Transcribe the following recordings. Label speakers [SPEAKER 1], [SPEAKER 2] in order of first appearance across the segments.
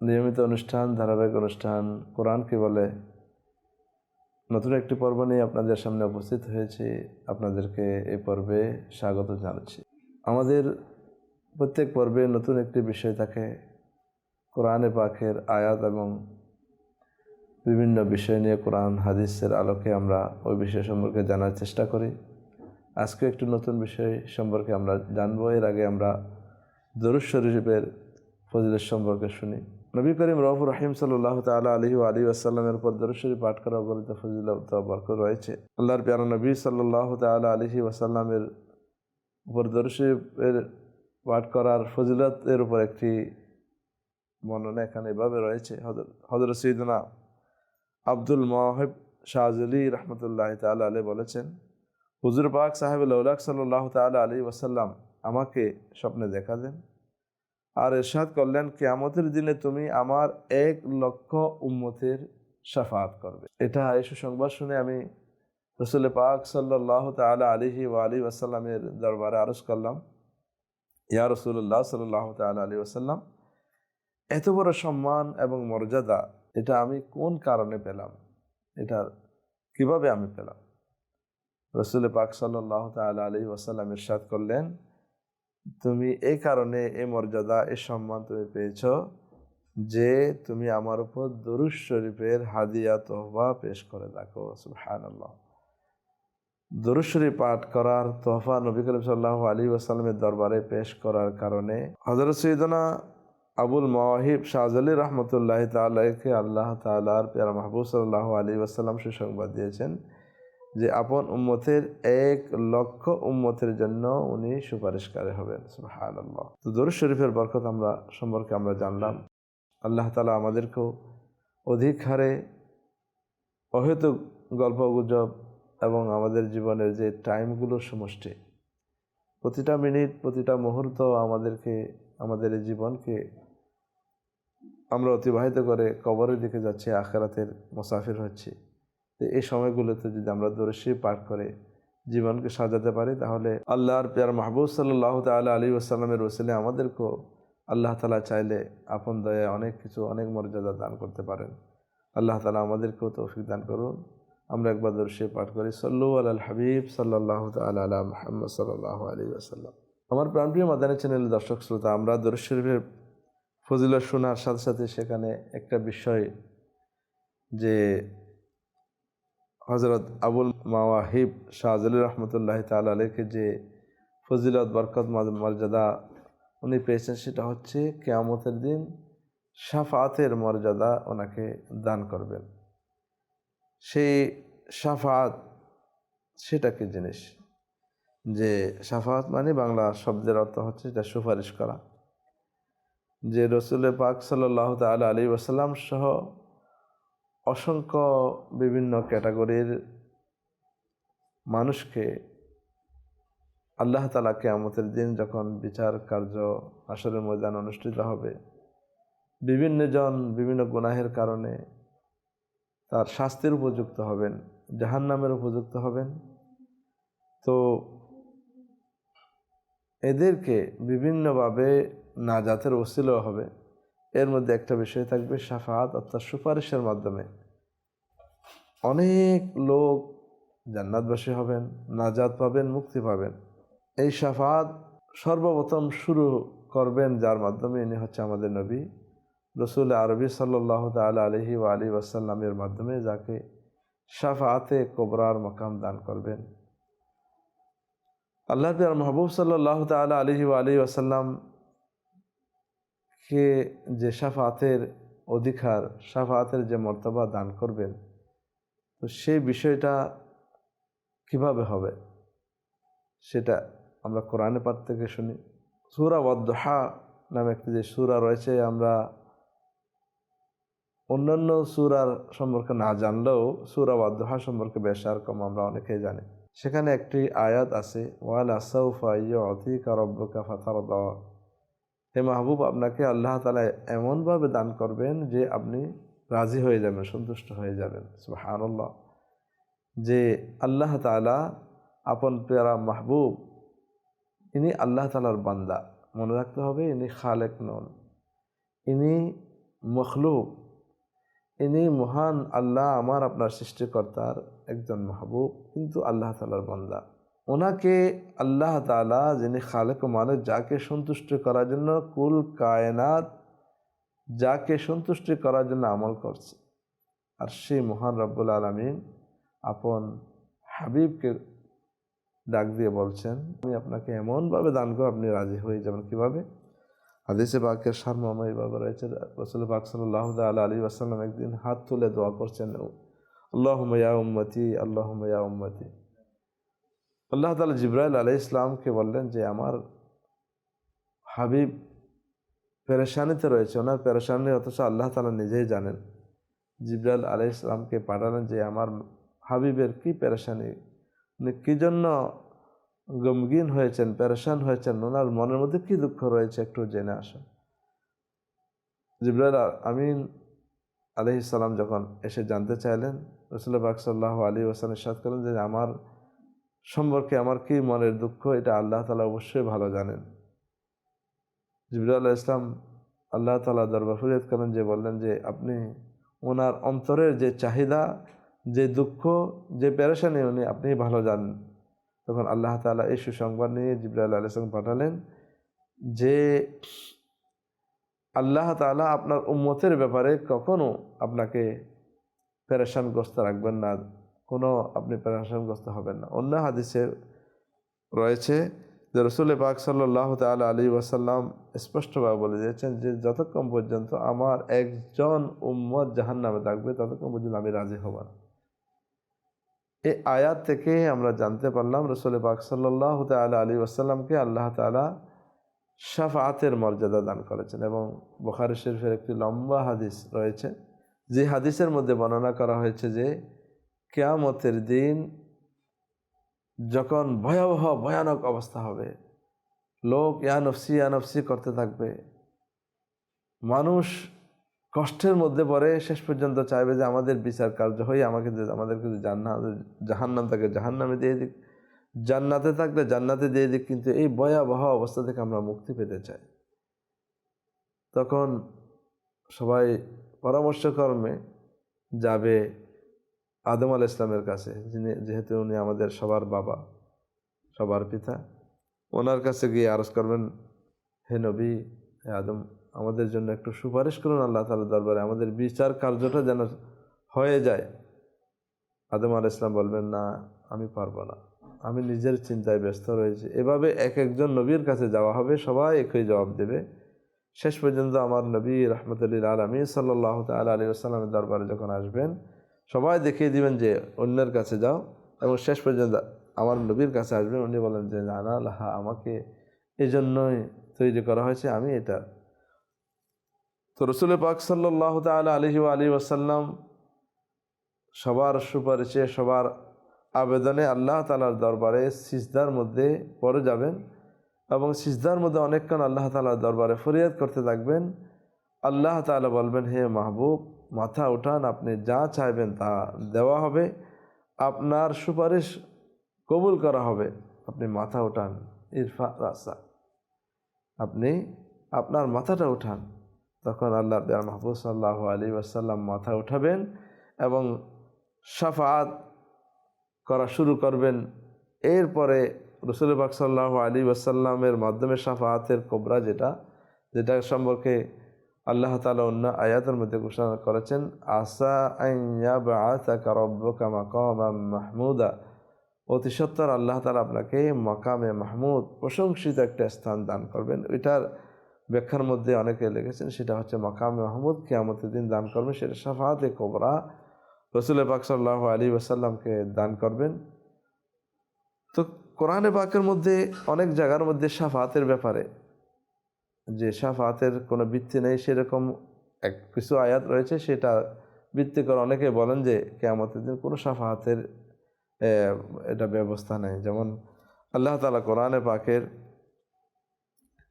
[SPEAKER 1] নিয়মিত অনুষ্ঠান, ধারাবাহিক অনুষ্ঠান কোরআন কি বলে নতুন একটি পর্ব নিয়ে আপনাদের সামনে উপস্থিত হয়েছি। আপনাদেরকে এই পর্বে স্বাগত জানাচ্ছি। আমাদের প্রত্যেক পর্বে নতুন একটি বিষয় থাকে, কোরআনে পাখের আয়াত এবং বিভিন্ন বিষয় নিয়ে কোরআন, হাদিসের আলোকে আমরা ওই বিষয় সম্পর্কে জানার চেষ্টা করি। আজকে একটু নতুন বিষয় সম্পর্কে আমরা জানব। এর আগে আমরা দরুদ শরীফের ফজিলত সম্পর্কে শুনি। নবী করিম রফুর রহিম সাল্লাহ তালা আলী আলী আসাল্লামের উপর দরুদ শরীফ পাঠ করা অবলিত ফজিলত বরকত রয়েছে। আল্লাহর প্যারা নবী সাল্লাহ তালা আলহি ওয়াসাল্লামের উপর দরুদ শরীফের পাঠ করার ফজিলত এর উপর একটি বর্ণনা এখানে এভাবে রয়েছে। হজরত সৈদনা আব্দুল মাহিব শাহজলি রহমতুল্লাহ তাল আলী বলেছেন, হুজুর পাক সাহেব উল্লাহ সাল্লাহ তাল আলী ওয়াসাল্লাম আমাকে স্বপ্নে দেখা দেন। আর এরশাদ করলেন, কেয়ামতের দিনে তুমি আমার এক লক্ষ উম্মতের সাফাত করবে। এটা এই সুসংবাদ শুনে আমি রসুল পাক সাল্লাহ তালা আলিহি আলী ওয়াসাল্লামের দরবারে আরজ করলাম, ইয়া রসুল্লাহ সাল্লাহ তাল আলী ওয়াসাল্লাম, এত বড় সম্মান এবং মর্যাদা, এটা আমি কোন কারণে পেলাম? এটা কীভাবে আমি পেলাম? রসুল পাক সাল্লাহ তাল আলী ওয়াসাল্লাম ইরশাদ করলেন তুমি এই কারণে এই মর্যাদা এই সম্মান তুমি পেয়েছ যে তুমি আমার উপর দরুজ শরীফের হাদিয়া তোহবা পেশ করে দেখো সুহান আল্লাহ দরুজ শরীফ পাঠ করার তোহফা নবী করিম সাল্লাহ আলী ওয়াসালামের দরবারে পেশ করার কারণে হজরত সৈদনা আবুল মাহিব শাহজালি রহমতুল্লাহ তালাকে আল্লাহ তালার পেয়ারা মাহবুব সাল্লাহ আলী ওয়াসাল্লাম সুসংবাদ দিয়েছেন। যে আপন উম্মতের এক লক্ষ উম্মতের জন্য উনি সুপারিশকারী হবেন সুহান আল্লাহ তো দরুদ শরীফের বরকত আমরা সম্পর্কে আমরা জানলাম। আল্লাহ তালা আমাদেরকেও অধিক হারে অহেতুক গল্প গুজব এবং আমাদের জীবনের যে টাইমগুলোর সমষ্টি, প্রতিটা মিনিট, প্রতিটা মুহূর্ত আমাদেরকে, আমাদের জীবনকে আমরা অতিবাহিত করে কবরের দিকে যাচ্ছি, আখেরাতের মুসাফির হচ্ছি। তো এই সময়গুলোতে যদি আমরা দর্শী পাঠ করে জীবনকে সাজাতে পারি, তাহলে আল্লাহর পেয়ার মাহবুব সাল্লাহ তাল আলী আসসালামের ওসিলে আমাদেরকেও আল্লাহ তালা চাইলে আপন দয়া অনেক কিছু, অনেক মর্যাদা দান করতে পারেন। আল্লাহ তালা আমাদেরকেও তৌফিক দান করুন। আমরা একবার দর্শী পাঠ করি। সল্লু আল হাবিব সাল্লাহ তাল আলা মোহাম্মদ সাল্লাহ আলী আসাল্লাম আমার প্রাণপ্রিয় মাদানী চ্যানেলের দর্শক শ্রোতা, আমরা দরুদ শরীফের শোনার সাথে সাথে সেখানে একটা বিষয় যে হজরত আবুল মাওয়াহিব শাহজালি রহমতুল্লাহ তাল আলীকে যে ফজিলত, বরকত মর্যাদা উনি পেয়েছেন, সেটা হচ্ছে কেয়ামতের দিন সাফাতের মর্যাদা ওনাকে দান করবেন। সেই সাফাত সেটা কি জিনিস? যে সাফাত মানে বাংলা শব্দের অর্থ হচ্ছে এটা সুপারিশ করা। যে রসুল পাক সাল্লাহ তাল আলী ওসাল্লাম সহ অসংখ্য বিভিন্ন ক্যাটাগরির মানুষকে আল্লাহ তালা কেয়ামতের দিন যখন বিচার কার্য আসরের ময়দান অনুষ্ঠিত হবে, বিভিন্ন জন বিভিন্ন গুনাহের কারণে তার শাস্তির উপযুক্ত হবেন জাহান নামের উপযুক্ত হবেন। তো এদেরকে বিভিন্নভাবে না নাজাতের ওসিল হবে। এর মধ্যে একটা বিষয় থাকবে, সাফাত অর্থাৎ সুপারিশের মাধ্যমে। অনেক লোক জান্নাতবাসী হবেন, নাজাত পাবেন, মুক্তি পাবেন। এই সাফাত সর্বপ্রথম শুরু করবেন যার মাধ্যমে ইনি হচ্ছে আমাদের নবী। রসুল আরবি সাল্লাহ তাল আলহি ও আলী ওয়াসাল্লামের মাধ্যমে যাকে সাফাতে কোবরার মকাম দান করবেন। আল্লাহ মাহবুব সাল্লাহ তাল আলহি ও আলী ওয়াসাল্লাম কে যে সাফাতের অধিকার সাফাতের যে মর্তবা দান করবেন, তো সেই বিষয়টা কীভাবে হবে? সেটা আমরা কোরআনে পাঠ থেকে শুনি। সুরা ওয়াদ্দোহা নামে একটি যে সুরা রয়েছে, আমরা অন্যান্য সুরার সম্পর্কে না জানলেও সুরা বাদ্যহা সম্পর্কে বেশ আর কম আমরা অনেকেই জানি। সেখানে একটি আয়াত আছে, ওয়াল আসাউফা ইয় অতিকা রব্বকা ফাতার হে মাহবুব, আপনাকে আল্লাহ তালা এমনভাবে দান করবেন যে আপনি রাজি হয়ে যাবেন, সন্তুষ্ট হয়ে যাবেন। সুবহানাল্লাহ। যে আল্লাহ তালা আপন পেয়ারা মাহবুব, ইনি আল্লাহ তালার বান্দা। মনে রাখতে হবে, ইনি খালেক নন। ইনি মখলুক। ইনি মহান আল্লাহ, আমার আপনার সৃষ্টিকর্তার একজন মাহবুব, কিন্তু আল্লাহ তালার বান্দা। ওনাকে আল্লাহ তালা যিনি খালেক মালিক, যাকে সন্তুষ্ট করার জন্য কুল কায়নাত, যাকে সন্তুষ্টি করার জন্য আমল করছে। আর সেই মহান রব্বুল আলমিন আপন হাবিবকে ডাক দিয়ে বলছেন, আমি আপনাকে এমনভাবে দান করব, আপনি রাজি হয়ে যাবেন কীভাবে? হাদিসে বাক্যের সারমর্ম এইভাবে রয়েছে, রসুল পাক সাল্লাহ আল্লাহ আলী আসাল্লাম একদিন হাত তুলে দোয়া করছেন আল্লাহ ময়া উম্মতি আল্লাহ ময়া উম্মতি। আল্লাহ তালা জিব্রাইল আলাই ইসলামকে বললেন যে, আমার হাবিব পেরেশানিতে রয়েছে। ওনার পেরেশানি অথচ আল্লাহ তালা নিজেই জানেন। জিব্রাইল আলাই ইসলামকে পাঠালেন যে, আমার হাবিবের কি পেরেশানি? উনি কী জন্য গমগিন হয়েছেন, পেরেশান হয়েছেন? ওনার মনের মধ্যে কি দুঃখ রয়েছে একটু জেনে আসুন। জিব্রাইল আমিন আলহি সালাম যখন এসে জানতে চাইলেন রসুল্লাহ বাক সাল্লাহ আলী ওসান ইসাদ করেন যে, আমার সম্পর্কে আমার কি মনের দুঃখ, এটা আল্লাহ তালা অবশ্যই ভালো জানেন। জিবরুল্লাহ ইসলাম আল্লাহ তালা দরবার ফরিয়াদ করেন যে বললেন যে আপনি ওনার অন্তরের যে চাহিদা, যে দুঃখ, যে পেরেশানি উনি আপনি ভালো জানেন। তখন আল্লাহ তালা এই সুসংবাদ নিয়ে জিবরাল আলাইসলাম পাঠালেন যে আল্লাহ তালা আপনার উম্মতের ব্যাপারে কখনো আপনাকে পেরেশানগ্রস্ত রাখবেন না। কোনো আপনি পেরেশানগ্রস্ত হবেন না। অন্য হাদিসে রয়েছে যে রসুল পাক সাল্লাহ তাল আলী ওয়াসাল্লাম স্পষ্টভাবে বলে দিয়েছেন যে যতক্ষণ পর্যন্ত আমার একজন উম্মত জাহান নামে থাকবে, ততক্ষণ পর্যন্ত আমি রাজি হব না। এই আয়াত থেকে আমরা জানতে পারলাম রসুল পাক সাল্লাহ তাল আলী ওয়াসাল্লামকে আল্লাহ তালা শাফাতের মর্যাদা দান করেছেন এবং বখারি শরীফের একটি লম্বা হাদিস রয়েছে। যে হাদিসের মধ্যে বর্ণনা করা হয়েছে যে কেয়ামতের দিন যখন ভয়াবহ, ভয়ানক অবস্থা হবে, লোক ইয়ানফসি ইয়ানফসি করতে থাকবে। মানুষ কষ্টের মধ্যে পড়ে, শেষ পর্যন্ত চাইবে যে আমাদের বিচার কার্য হয়ে আমাকে আমাদেরকে জান্না, জাহান্নাম থাকে জাহান্নামে দিয়ে দিক। জান্নাতে থাকলে জান্নাতে দিয়ে দিক, কিন্তু এই ভয়াবহ অবস্থা থেকে আমরা মুক্তি পেতে চাই। তখন সবাই পরামর্শকর্মে যাবে। আদম আল ইসলামের কাছে, যিনি, যেহেতু উনি আমাদের সবার বাবা, সবার পিতা, ওনার কাছে গিয়ে আরজ করবেন, হে নবী, হে আদম, আমাদের জন্য একটু সুপারিশ করুন আল্লাহ তালা দরবারে, আমাদের বিচার কার্যটা যেন হয়ে যায়। আদম আল ইসলাম বলবেন, না, আমি পারব না। আমি নিজের চিন্তায় ব্যস্ত রয়েছি। এভাবে এক একজন নবীর কাছে যাওয়া হবে, সবাই একই জবাব দেবে। শেষ পর্যন্ত আমার নবী রহমতুল্লিল আলমী সাল্লাহ তাল আলী আসসালামের দরবারে যখন আসবেন সবাই দেখিয়ে দিবেন যে অন্যের কাছে যাও এবং শেষ পর্যন্ত আমার নবীর কাছে আসবেন। উনি বলেন যে, না লাহা আমাকে এই জন্যই তৈরি করা হয়েছে, আমি এটা। তো রসুল পাক সাল্লাহ তাল আলহি আলী ওয়াসাল্লাম সবার সুপারিশে, সবার আবেদনে আল্লাহ তালার দরবারে সিজদার মধ্যে পড়ে যাবেন এবং সিজদার মধ্যে অনেকক্ষণ আল্লাহ তালার দরবারে ফরিয়াদ করতে থাকবেন। আল্লাহ তালা বলবেন, হে মাহবুব মাথা উঠান আপনি যা চাইবেন তা দেওয়া হবে। আপনার সুপারিশ কবুল করা হবে। আপনি মাথা উঠান ইরফা রাসা আপনি আপনার মাথাটা উঠান। তখন আল্লাহ মাহবুব সাল্লাহ আলী ওয়াসাল্লাম মাথা উঠাবেন এবং সাফাত করা শুরু করবেন। এরপরে রসুল বাক সাল্লাহ আলী ওয়াসাল্লামের মাধ্যমে সাফাহাতের কোবরা যেটা যেটা সম্পর্কে আল্লাহ তালা অন্য আয়াতের মধ্যে ঘোষণা করেছেন আসা মাহমুদা। অতি সত্তর আল্লাহ তালা আপনাকে মকামে মাহমুদ, প্রশংসিত একটা স্থান দান করবেন। ওইটার ব্যাখ্যার মধ্যে অনেকে লিখেছেন, সেটা হচ্ছে মকামে মাহমুদ, কেয়ামতের দিন দান করবেন, সেটা সাফাহাতে কোবরা। রসুল পাক সাল্লাহ আলী ওসাল্লামকে দান করবেন। তো কোরআনে পাকের মধ্যে অনেক জায়গার মধ্যে সাফাতের ব্যাপারে যে সাফাতের কোনো বৃত্তি নেই, সেরকম এক কিছু আয়াত রয়েছে, সেটা ভিত্তি করে অনেকে বলেন যে কেয়ামতের দিন কোনো সাফাহাতের এটা ব্যবস্থা নেই। যেমন আল্লাহ তালা কোরআনে পাকের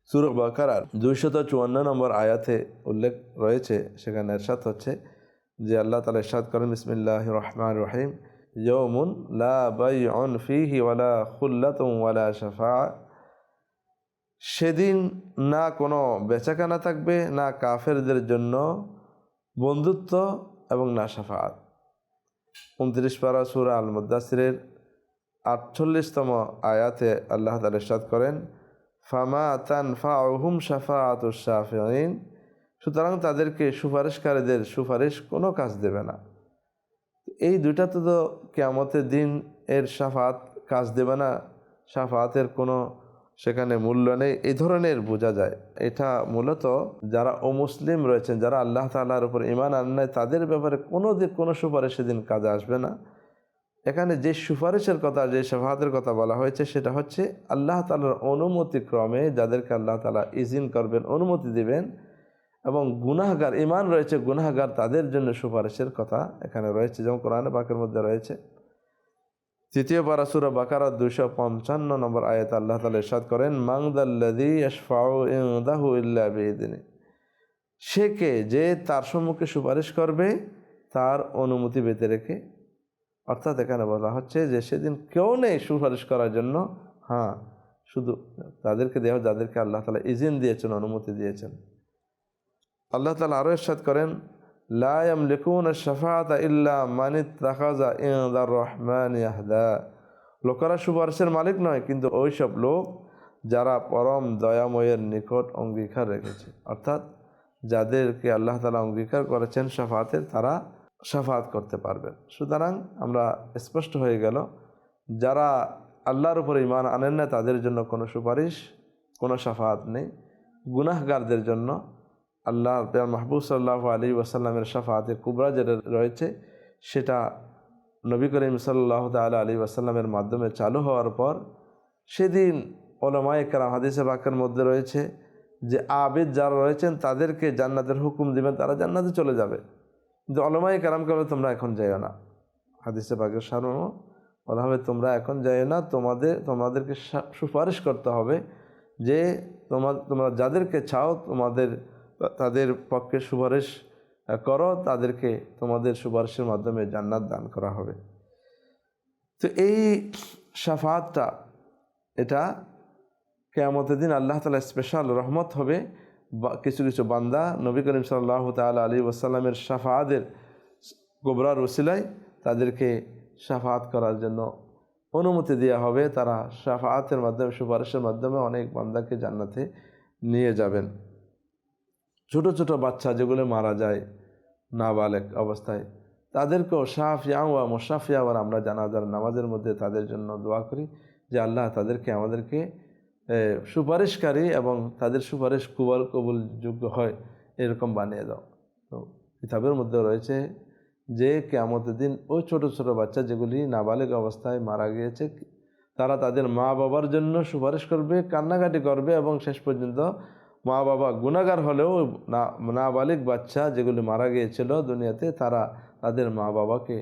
[SPEAKER 1] সুর বাকারার দুইশত চুয়ান্ন নম্বর আয়াতে উল্লেখ রয়েছে, সেখানে এরশাদ হচ্ছে যে আল্লাহ তালা এরশাদ করেন বিসমিল্লাহ রহমান রহিম ইয়ৌমুন লা বাইউন ফিহি ওয়ালা খুল্লাতুম ওয়ালা শাফা সেদিন না কোনো বেচাকেনা থাকবে, না কাফেরদের জন্য বন্ধুত্ব এবং না সাফাত। উনত্রিশ পারা সুরা আল মুদাসিরের আটচল্লিশতম আয়াতে আল্লাহ তালা করেন, ফামা তান ফাহুম শাফাত শাফিন সুতরাং তাদেরকে সুপারিশকারীদের সুপারিশ কোনো কাজ দেবে না। এই দুইটা তো তো কেয়ামতের দিন এর সাফাত কাজ দেবে না, সাফাতের কোনো সেখানে মূল্য নেই। এই ধরনের বোঝা যায়। এটা মূলত যারা অমুসলিম রয়েছেন, যারা আল্লাহ তাল্লাহর উপর ইমান আন নাই, তাদের ব্যাপারে কোনো দিক, কোনো সুপারিশ সেদিন কাজে আসবে না। এখানে যে সুপারিশের কথা, যে সাফাতের কথা বলা হয়েছে, সেটা হচ্ছে আল্লাহ তালার অনুমতি ক্রমে যাদেরকে আল্লাহ তালা ইজিন করবেন, অনুমতি দিবেন এবং গুনাহগার ইমান রয়েছে গুনাহগার, তাদের জন্য সুপারিশের কথা এখানে রয়েছে, যেমন কোরআনে পাকের মধ্যে রয়েছে। তৃতীয় পারাসুরা বাকারা দুশো পঞ্চান্ন নম্বর আয়াত আল্লাহ তালা ইরশাদ করেন মাংদাল্লাদি বিইذনি সে কে যে তার সম্মুখে সুপারিশ করবে, তার অনুমতি পেতে রেখে। অর্থাৎ এখানে বলা হচ্ছে যে সেদিন কেউ নেই সুপারিশ করার জন্য। হ্যাঁ শুধু তাদেরকে দেওয়া, যাদেরকে আল্লাহ তালা ইজিন দিয়েছেন, অনুমতি দিয়েছেন। আল্লাহ তালা আরও ইরশাদ করেন লায়াম লিকুন শাফাত ইল্লা মানিত তাকাজা ইদার রহমান ইয়াহদা লোকেরা সুপারিশের মালিক নয়, কিন্তু ওইসব লোক যারা পরম দয়াময়ের নিকট অঙ্গীকার রেখেছে। অর্থাৎ যাদেরকে আল্লাহ তালা অঙ্গীকার করেছেন সাফাতের তারা সাফাত করতে পারবেন সুতরাং আমরা স্পষ্ট হয়ে গেল, যারা আল্লাহর উপর ইমান আনেন না, তাদের জন্য কোনো সুপারিশ, কোনো সাফাত নেই। গুনাহগারদের জন্য আল্লাহ মাহবুব সাল্লাহ আলী ওয়াসাল্লামের সাফাতে কুবরা যেটা রয়েছে, সেটা নবী করিম সাল্লাহ তাল আলী ওয়াসাল্লামের মাধ্যমে চালু হওয়ার পর সেদিন ওলামায় কারাম হাদিসে বাক্যের মধ্যে রয়েছে যে, আবেদ যারা রয়েছেন তাদেরকে জান্নাতের হুকুম দিবেন, তারা জান্নাতে চলে যাবে। কিন্তু অলমাই কারামকে বলে, তোমরা এখন যাইও না। হাদিসে বাক্যের সারণ বলা হবে তোমরা এখন যাইও না, তোমাদের, তোমাদেরকে সুপারিশ করতে হবে যে তোমার তোমরা যাদেরকে চাও, তোমাদের তাদের পক্ষে সুপারিশ করো, তাদেরকে তোমাদের সুপারিশের মাধ্যমে জান্নাত দান করা হবে। তো এই সাফাতটা, এটা কেয়ামতের দিন আল্লাহ তালা স্পেশাল রহমত হবে। কিছু কিছু বান্দা নবী করিম সাল্লাহ তাল আলী ওসাল্লামের সাফাতের গোবরার ওসিলায় তাদেরকে সাফাত করার জন্য অনুমতি দেওয়া হবে। তারা সাফাতের মাধ্যমে, সুপারিশের মাধ্যমে অনেক বান্দাকে জান্নাতে নিয়ে যাবেন। ছোট ছোট বাচ্চা যেগুলো মারা যায় নাবালেক অবস্থায়, তাদেরকেও সাফিয়া ওয়া আমরা জানাজার নামাজের মধ্যে তাদের জন্য দোয়া করি যে আল্লাহ তাদেরকে আমাদেরকে সুপারিশকারী এবং তাদের সুপারিশ কুবল কবুলযোগ্য হয়, এরকম বানিয়ে দাও। তো কিতাবের মধ্যে রয়েছে যে কেয়ামতের দিন ওই ছোট ছোট বাচ্চা যেগুলি নাবালিক অবস্থায় মারা গিয়েছে, তারা তাদের মা বাবার জন্য সুপারিশ করবে, কান্নাকাটি করবে এবং শেষ পর্যন্ত মা বাবা গুণাগার হলেও না, নাবালিক বাচ্চা যেগুলি মারা গিয়েছিল দুনিয়াতে, তারা তাদের মা বাবাকে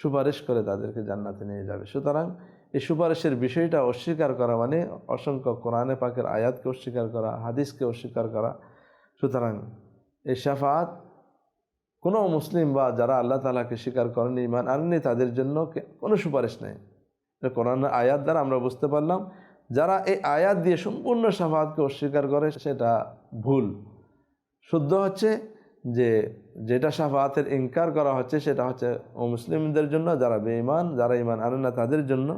[SPEAKER 1] সুপারিশ করে তাদেরকে জান্নাতে নিয়ে যাবে। সুতরাং এই সুপারিশের বিষয়টা অস্বীকার করা মানে অসংখ্য কোরআনে পাকের আয়াতকে অস্বীকার করা, হাদিসকে অস্বীকার করা। সুতরাং এই শাফাত কোনো মুসলিম বা যারা আল্লাহ তালাকে স্বীকার করেনি ইমান আনেনি তাদের জন্য কোনো সুপারিশ নেই। কোরআন আয়াত দ্বারা আমরা বুঝতে পারলাম। যারা এই আয়াত দিয়ে সম্পূর্ণ সাফাতকে অস্বীকার করে, সেটা ভুল। শুদ্ধ হচ্ছে যে যেটা সাফাতের ইনকার করা হচ্ছে, সেটা হচ্ছে ও মুসলিমদের জন্য, যারা বেঈমান, যারা ইমান আনে না তাদের জন্য।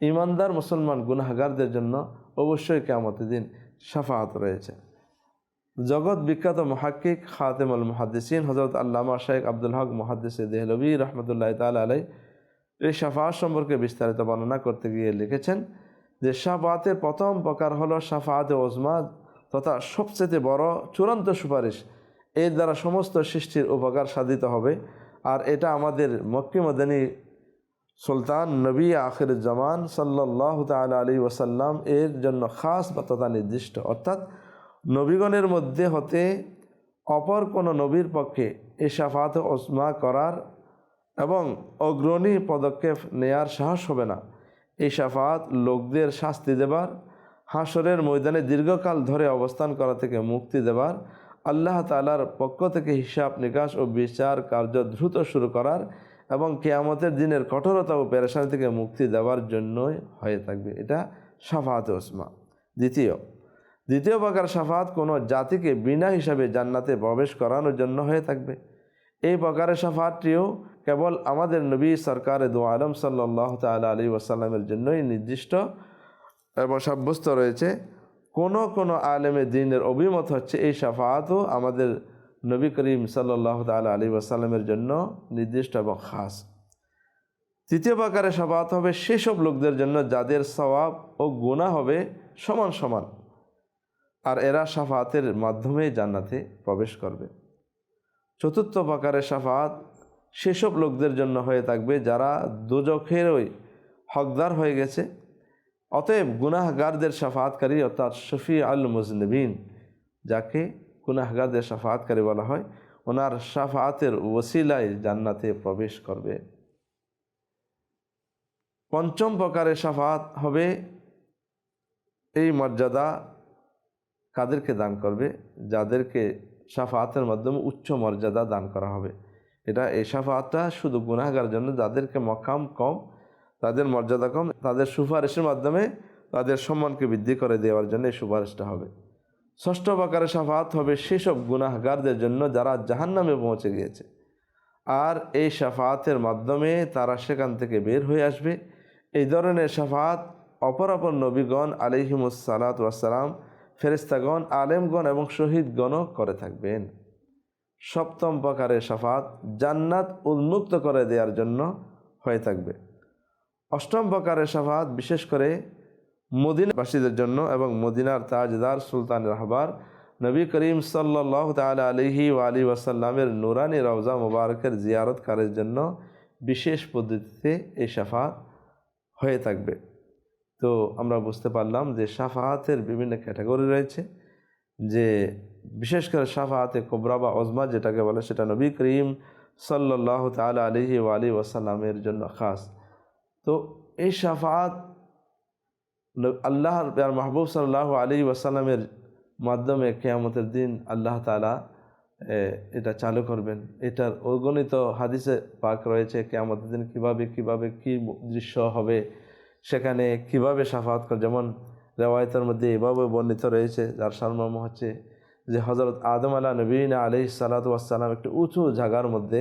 [SPEAKER 1] ইমানদার মুসলমান গুনাহগারদের জন্য অবশ্যই কেমতের দিন সাফাত রয়েছে। জগৎ বিখ্যাত মহাক্কিক খাতেম আল মুহাদ্দিসিন হজরত আল্লামা শেখ আব্দুল হক মুহাদ্দিস দেহলবী রহমতুল্লাহ তাল আলাই এই সাফাত সম্পর্কে বিস্তারিত বর্ণনা করতে গিয়ে লিখেছেন যে সাফাতের প্রথম প্রকার হলো সাফাতে ওজমা তথা সবচেয়ে বড় চূড়ান্ত সুপারিশ। এর দ্বারা সমস্ত সৃষ্টির উপকার সাধিত হবে। আর এটা আমাদের মক্কি মদানী সুলতান নবী আখির জামান সাল্লাহ তাল আলী ওসাল্লাম এর জন্য খাস বা তথা নির্দিষ্ট। অর্থাৎ নবীগণের মধ্যে হতে অপর কোনো নবীর পক্ষে এ সাফাত ওসমা করার এবং অগ্রণী পদক্ষেপ নেয়ার সাহস হবে না। এই সাফাত লোকদের শাস্তি দেবার হাসরের ময়দানে দীর্ঘকাল ধরে অবস্থান করা থেকে মুক্তি দেবার, আল্লাহ তালার পক্ষ থেকে হিসাব নিকাশ ও বিচার কার্য দ্রুত শুরু করার এবং কেয়ামতের দিনের কঠোরতা ও পেরেশানি থেকে মুক্তি দেওয়ার জন্যই হয়ে থাকবে। এটা সাফাত ওসমা দ্বিতীয় দ্বিতীয় প্রকার সাফাত কোনো জাতিকে বিনা হিসাবে জান্নাতে প্রবেশ করানোর জন্য হয়ে থাকবে। এই প্রকারের সাফাতটিও কেবল আমাদের নবী সরকার দু আলম সাল্লাহ তালা আলী ওয়াসাল্লামের জন্যই নির্দিষ্ট এবং সাব্যস্ত রয়েছে। কোনো কোনো আলেমে দিনের অভিমত হচ্ছে এই সাফাতও আমাদের নবী করিম সাল্লাহ তালা আলী ওয়াসাল্লামের জন্য নির্দিষ্ট এবং খাস। তৃতীয় প্রকারের সাফাত হবে সেসব লোকদের জন্য যাদের সওয়াব ও গুণা হবে সমান সমান, আর এরা সাফাতের মাধ্যমে জান্নাতে প্রবেশ করবে। চতুর্থ প্রকারের সাফাত সেসব লোকদের জন্য হয়ে থাকবে যারা দুজখেরই হকদার হয়ে গেছে। অতএব গুনাহগারদের সাফাতকারী অর্থাৎ শফি আল মুজনবিন, যাকে গুনাহগারদের সাফাতকারী বলা হয়, ওনার সাফাতের ওসিলায় জান্নাতে প্রবেশ করবে। পঞ্চম প্রকারের সাফাত হবে এই মর্যাদা কাদেরকে দান করবে, যাদেরকে সাফাতের মাধ্যমে উচ্চ মর্যাদা দান করা হবে। এটা এই সাফাতটা শুধু গুনাহগার জন্য, যাদেরকে মকাম কম, তাদের মর্যাদা কম, তাদের সুপারিশের মাধ্যমে তাদের সম্মানকে বৃদ্ধি করে দেওয়ার জন্য এই সুপারিশটা হবে। ষষ্ঠ প্রকারের সাফাত হবে সেসব গুনাহগারদের জন্য যারা জাহান্নামে পৌঁছে গিয়েছে। আর এই সাফাতের মাধ্যমে তারা সেখান থেকে বের হয়ে আসবে। এই ধরনের সাফাত অপর অপর নবীগণ আলিহিমুসালাত ওয়াসালাম ফেরিস্তাগণ আলেমগণ এবং শহীদগণও করে থাকবেন। সপ্তম প্রকারের সাফাত, জান্নাত উন্মুক্ত করে দেওয়ার জন্য হয়ে থাকবে। অষ্টম প্রকারের সাফাত, বিশেষ করে মদিনাবাসীদের জন্য এবং মদিনার তাজদার সুলতান রাহবার, নবী করিম সাল্লাহ তাল আলিহি আলী ওয়াসাল্লামের নুরানি রওজা মুবারকের জিয়ারতকারের জন্য বিশেষ পদ্ধতিতে এই সাফাত হয়ে থাকবে। তো আমরা বুঝতে পারলাম যে সাফাহাতের বিভিন্ন ক্যাটাগরি রয়েছে, যে বিশেষ করে সাফাহাতে কোবরা বা অজমা যেটাকে বলে সেটা নবী করিম সাল্লাহ তাল আলিহি আলী ওয়াসাল্লামের জন্য খাস। তো এই সাফাত আল্লাহর মাহবুব সাল্লাহ আলী ওয়াসাল্লামের মাধ্যমে কেয়ামতের দিন আল্লাহ তালা এটা চালু করবেন। এটার অগণিত হাদিসে পাক রয়েছে কেয়ামতের দিন কীভাবে কীভাবে কী দৃশ্য হবে সেখানে কীভাবে সাফাত করে? যেমন রেওয়ায়তের মধ্যে এভাবে বর্ণিত রয়েছে, যার সারমর্ম হচ্ছে যে হজরত আদম আলা নবীন আলি সালাতাম একটি উঁচু জায়গার মধ্যে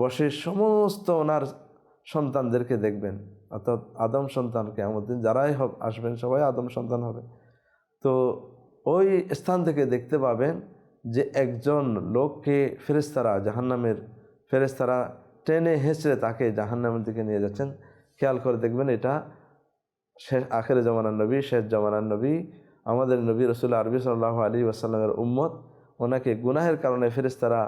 [SPEAKER 1] বসে সমস্ত ওনার সন্তানদেরকে দেখবেন। অর্থাৎ আদম সন্তানকে আমাদের যারাই হোক আসবেন, সবাই আদম সন্তান হবে। তো ওই স্থান থেকে দেখতে পাবেন যে একজন লোককে ফেরেস্তারা জাহান্নামের ফেরেস্তারা ট্রেনে হেঁচড়ে তাকে জাহান্নামের দিকে নিয়ে যাচ্ছেন। খেয়াল করে দেখবেন এটা শেষ আখের জমানার নবী, শেষ জমানার নবী। আমাদের নবী রসুল আরবি সাল্লাহ আলী ওয়াসাল্লামের উম্মত। ওনাকে গুনাহের কারণে ফেরেস্তারা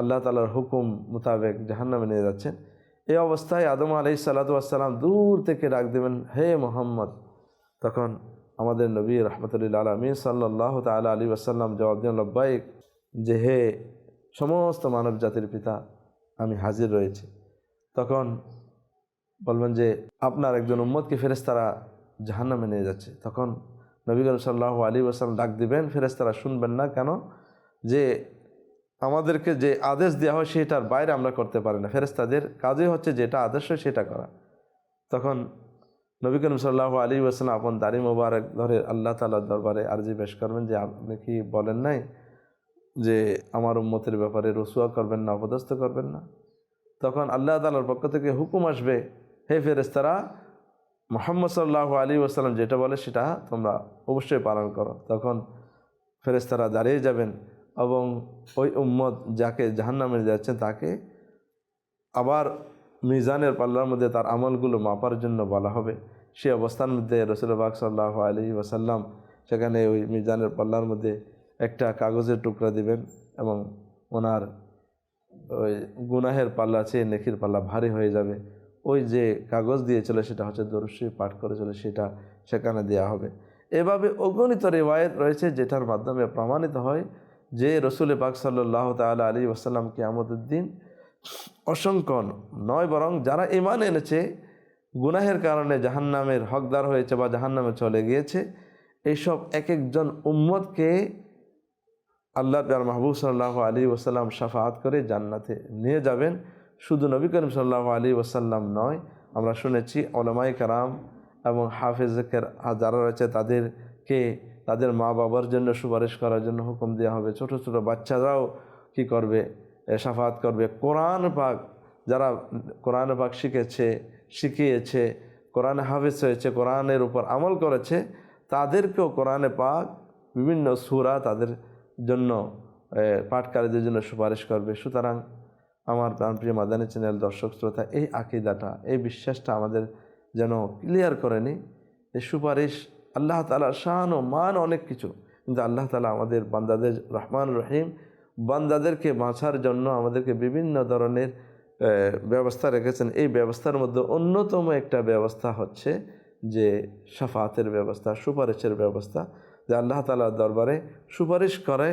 [SPEAKER 1] আল্লাহ তালার হুকুম মোতাবেক জাহান্নামে নিয়ে যাচ্ছেন। এই অবস্থায় আদম আলি সাল্লাতাম দূর থেকে ডাক দেবেন, হে মোহাম্মদ! তখন আমাদের নবী রহমতুল্লাহ আলমী সাল্লাহ তালা আলী আসাল্লাম জবাব দিন লব্বাইক যে হে সমস্ত মানব জাতির পিতা, আমি হাজির রয়েছি। তখন বলবেন যে আপনার একজন উম্মদকে ফেরেস্তারা জাহান্নামে নিয়ে যাচ্ছে। তখন নবীগল সাল্লাহ আলী আসাল্লাম ডাক দিবেন ফেরেস্তারা শুনবেন না কেন? যে আমাদেরকে যে আদেশ দেওয়া হয় সেটার বাইরে আমরা করতে পারি না। ফেরেস্তাদের কাজই হচ্ছে যেটা আদেশ হয় সেটা করা। তখন নবী করিম সাল্লাহ আলী ওয়াসাল্লাম আপন দাড়ি মোবারক ধরে আল্লাহ তালার দরবারে আর্জি পেশ করবেন যে আপনি কি বলেন নাই যে আমার উম্মতের ব্যাপারে রসুয়া করবেন না, অপদস্থ করবেন না? তখন আল্লাহ তালার পক্ষ থেকে হুকুম আসবে হে ফেরেস্তারা মোহাম্মদ সাল্লাহ আলী ওসাল্লাম যেটা বলে সেটা তোমরা অবশ্যই পালন করো। তখন ফেরেস্তারা দাঁড়িয়ে যাবেন এবং ওই উম্মদ যাকে জাহান্নামে যাচ্ছেন তাকে আবার মিজানের পাল্লার মধ্যে তার আমলগুলো মাপার জন্য বলা হবে। সে অবস্থার মধ্যে রসুলবাগ সাল্লাহ আলী ওসাল্লাম সেখানে ওই মিজানের পাল্লার মধ্যে একটা কাগজের টুকরা দিবেন এবং ওনার ওই গুনাহের পাল্লা চেয়ে নেকির পাল্লা ভারী হয়ে যাবে। ওই যে কাগজ দিয়েছিল সেটা হচ্ছে দরুশ্রী পাঠ করেছিল, সেটা সেখানে দেওয়া হবে। এভাবে অগণিত রেওয়ায়ত রয়েছে যেটার মাধ্যমে প্রমাণিত হয় যে রসুল পাক সাল্লাহ তাল আলী ওসাল্লাম কিয়ামতের দিন অসংখ্য নয়, বরং যারা ইমান এনেছে, গুনাহের কারণে জাহান্নামের হকদার হয়েছে বা জাহান্নামে চলে গিয়েছে এইসব এক একজন উম্মতকে আল্লাহ মাহবুব সাল্লাহ আলী ওসাল্লাম সাফাহাত করে জান্নাতে নিয়ে যাবেন। শুধু নবী করিম সাল্লাহ আলী ওসাল্লাম নয়, আমরা শুনেছি ওলামাই কারাম এবং হাফেজের যারা রয়েছে তাদেরকে, তাদের মা বাবার জন্য সুপারিশ করার জন্য হুকুম দেওয়া হবে। ছোট ছোট বাচ্চারাও কি করবে? সাফাত করবে। কোরআন পাক, যারা কোরআন পাক শিখেছে, শিখিয়েছে, কোরআনে হাফেজ হয়েছে, কোরআনের উপর আমল করেছে, তাদেরকেও কোরআনে পাক বিভিন্ন সুরা তাদের জন্য পাঠকারীদের জন্য সুপারিশ করবে। সুতরাং আমার প্রাণপ্রিয় মাদানী চ্যানেল দর্শক শ্রোতা, এই আকিদাটা, এই বিশ্বাসটা আমাদের যেন ক্লিয়ার করেনি এই সুপারিশ আল্লাহ তালা শাহান ও মান অনেক কিছু, কিন্তু আল্লাহ তালা আমাদের বান্দাদের রহমান রহিম, বান্দাদেরকে বাঁচার জন্য আমাদেরকে বিভিন্ন ধরনের ব্যবস্থা রেখেছেন। এই ব্যবস্থার মধ্যে অন্যতম একটা ব্যবস্থা হচ্ছে যে সাফাতের ব্যবস্থা, সুপারিশের ব্যবস্থা, যে আল্লাহ তালার দরবারে সুপারিশ করে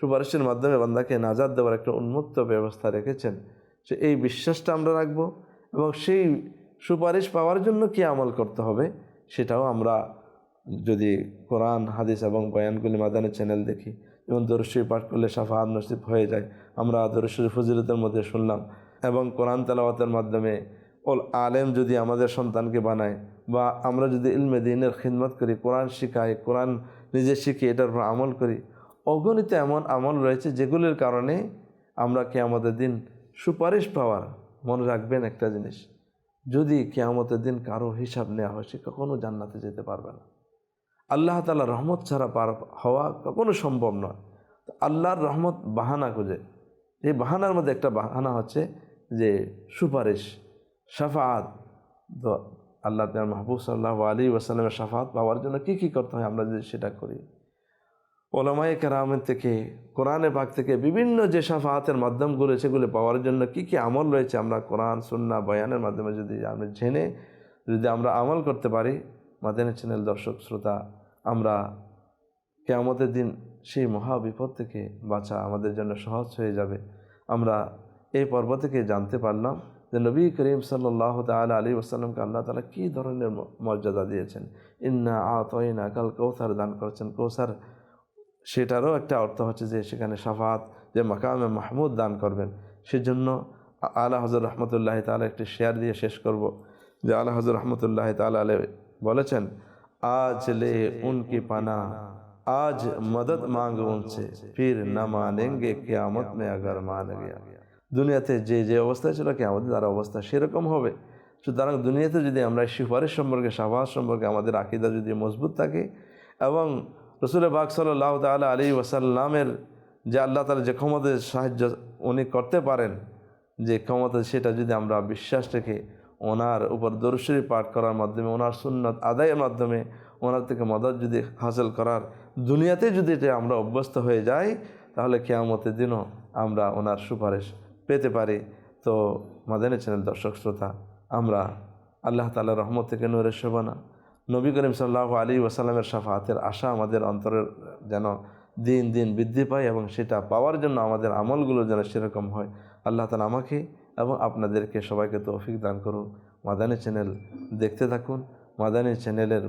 [SPEAKER 1] সুপারিশের মাধ্যমে বান্দাকে নাজাদ দেওয়ার একটা উন্মুক্ত ব্যবস্থা রেখেছেন। সে এই বিশ্বাসটা আমরা রাখব এবং সেই সুপারিশ পাওয়ার জন্য কি আমল করতে হবে সেটাও আমরা যদি কোরআন, হাদিস এবং বয়ানগুলি মাদানের চ্যানেল দেখি, যেমন দরশী পাঠ করলে সাফাহাত নসিব হয়ে যায়, আমরা দরশী ফজিলতের মধ্যে শুনলাম এবং কোরআন তেলাওয়াতের মাধ্যমে ওল আলেম যদি আমাদের সন্তানকে বানায় বা আমরা যদি ইলমে দিনের খিদমত করি, কোরআন শিখাই, কোরআন নিজে শিখি, এটার উপর আমল করি অগণিত এমন আমল রয়েছে যেগুলির কারণে আমরা কেয়ামতের দিন সুপারিশ পাওয়ার মনে রাখবেন একটা জিনিস। যদি কেয়ামতের দিন কারও হিসাব নেওয়া হয়, সে কখনো জান্নাতে যেতে পারবে না। আল্লাহ তালা রহমত ছাড়া পার হওয়া কখনো সম্ভব নয়। তো আল্লাহর রহমত বাহানা খুঁজে। এই বাহানার মধ্যে একটা বাহানা হচ্ছে যে সুপারিশ সাফাত তো আল্লাহ মাহবুব সাল্লাহ আলী ওয়াসালামের সাফাত পাওয়ার জন্য কী কী করতে হয়, আমরা যদি সেটা করি। ওলামাই কেরামের থেকে, কোরআনে পাক থেকে বিভিন্ন যে সাফাহাতের মাধ্যমগুলো, সেগুলো পাওয়ার জন্য কি কি আমল রয়েছে আমরা কোরআন, সুন্না, বয়ানের মাধ্যমে যদি আমরা জেনে, যদি আমরা আমল করতে পারি, মাদানী চ্যানেল দর্শক, শ্রোতা, আমরা কেয়ামতের দিন সেই মহা বিপদ থেকে বাঁচা আমাদের জন্য সহজ হয়ে যাবে। আমরা এই পর্ব থেকে জানতে পারলাম যে নবী করিম সাল্লাহ তাল আলী ওসাল্লামকে আল্লাহ তালা কী ধরনের মর্যাদা দিয়েছেন। ইন্না আতইনা কাল কৌসার দান করেছেন কৌসার সেটারও একটা অর্থ হচ্ছে যে সেখানে সাফাত, যে মাকামে মাহমুদ দান করবেন। সেজন্য আলা হজর রহমতুল্লাহ তালা একটি শেয়ার দিয়ে শেষ করব, যে আলা হজর রহমতুল্লাহ তালা আলে বলেছেন, আজ লে উনকি পানা, আজ মদত মাंग উনছে, ফির না মানেঙ্গে কেয়ামত মে আগার মান গিয়া। দুনিয়াতে যে যে অবস্থায় ছিল আমাদের তার অবস্থা সেরকম হবে। সুতরাং দুনিয়াতে যদি আমরা সুপারিশ সম্পর্কে সাবাস সম্পর্কে আমাদের আকিদা যদি মজবুত থাকে এবং রসুল বাক সাল্লাহ তাল আলী ওয়াসাল্লামের যে আল্লাহ তালা যে ক্ষমতার সাহায্য উনি করতে পারেন, যে ক্ষমতা সেটা যদি আমরা বিশ্বাস রেখে ওনার উপর দর্শরী পাঠ করার মাধ্যমে, ওনার সুন্নত আদায়ের মাধ্যমে ওনার থেকে মদত যদি হাসিল করার দুনিয়াতে যদি এটা আমরা অভ্যস্ত হয়ে যাই, তাহলে কেয়ামতের দিনও আমরা ওনার সুপারিশ পেতে পারি। তো মাদানী চ্যানেল দর্শক শ্রোতা, আমরা আল্লাহ তাল্লাহ রহমত থেকে নূরের শোভনা নবী করিম সাল্লাহ আলী ওসালামের সাফাতের আশা আমাদের অন্তরের যেন দিন দিন বৃদ্ধি পায় এবং সেটা পাওয়ার জন্য আমাদের আমলগুলো যেন সেরকম হয়। আল্লাহ তালা আমাকে এবং আপনাদেরকে সবাইকে তৌফিক দান করুন। মাদানী চ্যানেল দেখতে থাকুন। মাদানী চ্যানেলের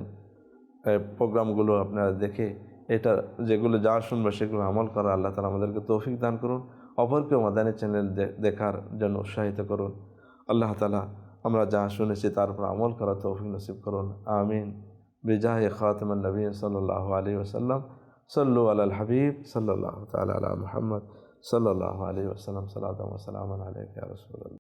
[SPEAKER 1] প্রোগ্রামগুলো আপনারা দেখে এটা, যেগুলো যা শুনবে সেগুলো আমল করা আল্লাহ তালা আমাদেরকে তৌফিক দান করুন। অপরকেও মাদানী চ্যানেল দেখার জন্য উৎসাহিত করুন। আল্লাহ তালা আমরা যা শুনেছি তার উপর আমল করা তৌফিক নসিব করুন আমিন বিজাহ খাতমান নবী সাল্লাহ আলী ওসাল্লাম সল্লু আল হাবিব সাল্লাহ তাল আলা মোহাম্মদ সাল্লাহ আলী ওসালাম সাল্লাম সাল্লাম আলিয়া রসুল্লাহ